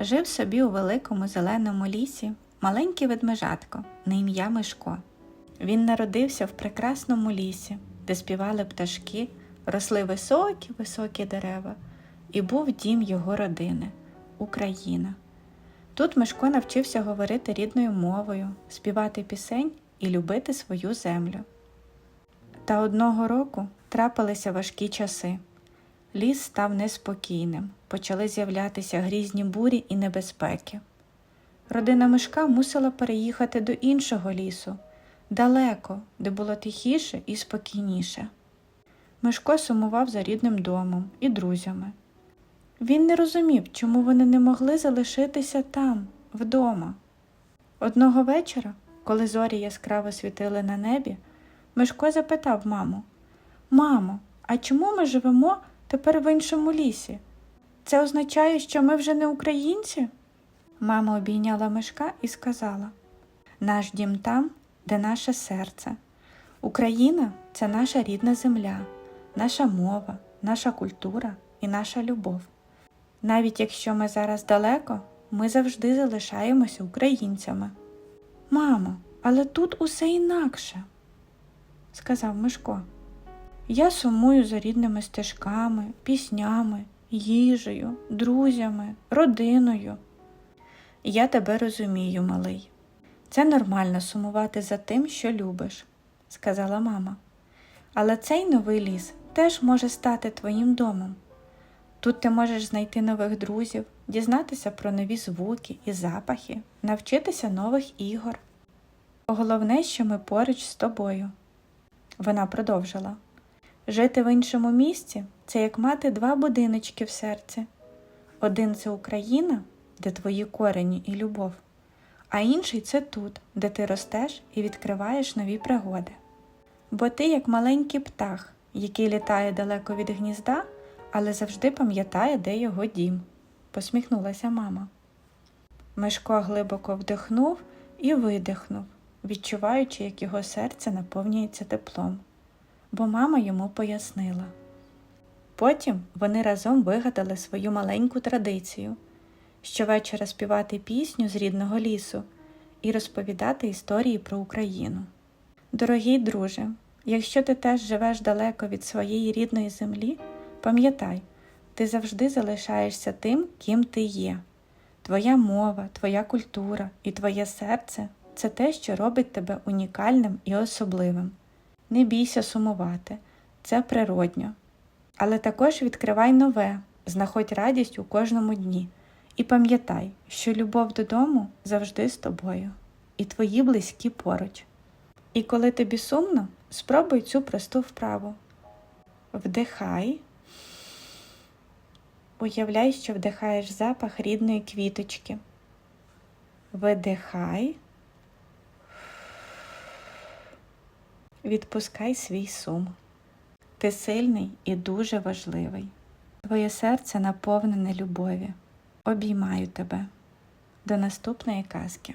Жив собі у великому зеленому лісі маленький ведмежатко на ім'я Мишко. Він народився в прекрасному лісі, де співали пташки, росли високі високі дерева, і був дім його родини Україна. Тут Мишко навчився говорити рідною мовою, співати пісень і любити свою землю. Та одного року трапилися важкі часи. Ліс став неспокійним, почали з'являтися грізні бурі і небезпеки. Родина Мишка мусила переїхати до іншого лісу, далеко, де було тихіше і спокійніше. Мишко сумував за рідним домом і друзями. Він не розумів, чому вони не могли залишитися там, вдома. Одного вечора, коли зорі яскраво світили на небі, Мишко запитав маму Мамо, а чому ми живемо тепер в іншому лісі? Це означає, що ми вже не українці? Мама обійняла Мишка і сказала Наш дім там, де наше серце. Україна це наша рідна земля, наша мова, наша культура і наша любов. Навіть якщо ми зараз далеко, ми завжди залишаємося українцями. Мамо, але тут усе інакше, сказав Мишко. Я сумую за рідними стежками, піснями, їжею, друзями, родиною. Я тебе розумію, малий. Це нормально сумувати за тим, що любиш, сказала мама. Але цей новий ліс теж може стати твоїм домом. Тут ти можеш знайти нових друзів, дізнатися про нові звуки і запахи, навчитися нових ігор. Головне, що ми поруч з тобою. Вона продовжила Жити в іншому місці це як мати два будиночки в серці. Один це Україна, де твої корені і любов, а інший це тут, де ти ростеш і відкриваєш нові пригоди. Бо ти як маленький птах, який літає далеко від гнізда, але завжди пам'ятає, де його дім, посміхнулася мама. Мишко глибоко вдихнув і видихнув, відчуваючи, як його серце наповнюється теплом, бо мама йому пояснила. Потім вони разом вигадали свою маленьку традицію щовечора співати пісню з рідного лісу і розповідати історії про Україну. Дорогий друже, якщо ти теж живеш далеко від своєї рідної землі, пам'ятай, ти завжди залишаєшся тим, ким ти є. Твоя мова, твоя культура і твоє серце це те, що робить тебе унікальним і особливим. Не бійся сумувати, це природньо. Але також відкривай нове, знаходь радість у кожному дні. І пам'ятай, що любов додому завжди з тобою, і твої близькі поруч. І коли тобі сумно, спробуй цю просту вправу. Вдихай, уявляй, що вдихаєш запах рідної квіточки. Видихай, відпускай свій сум. Ти сильний і дуже важливий. Твоє серце наповнене любові. Обіймаю тебе. До наступної казки.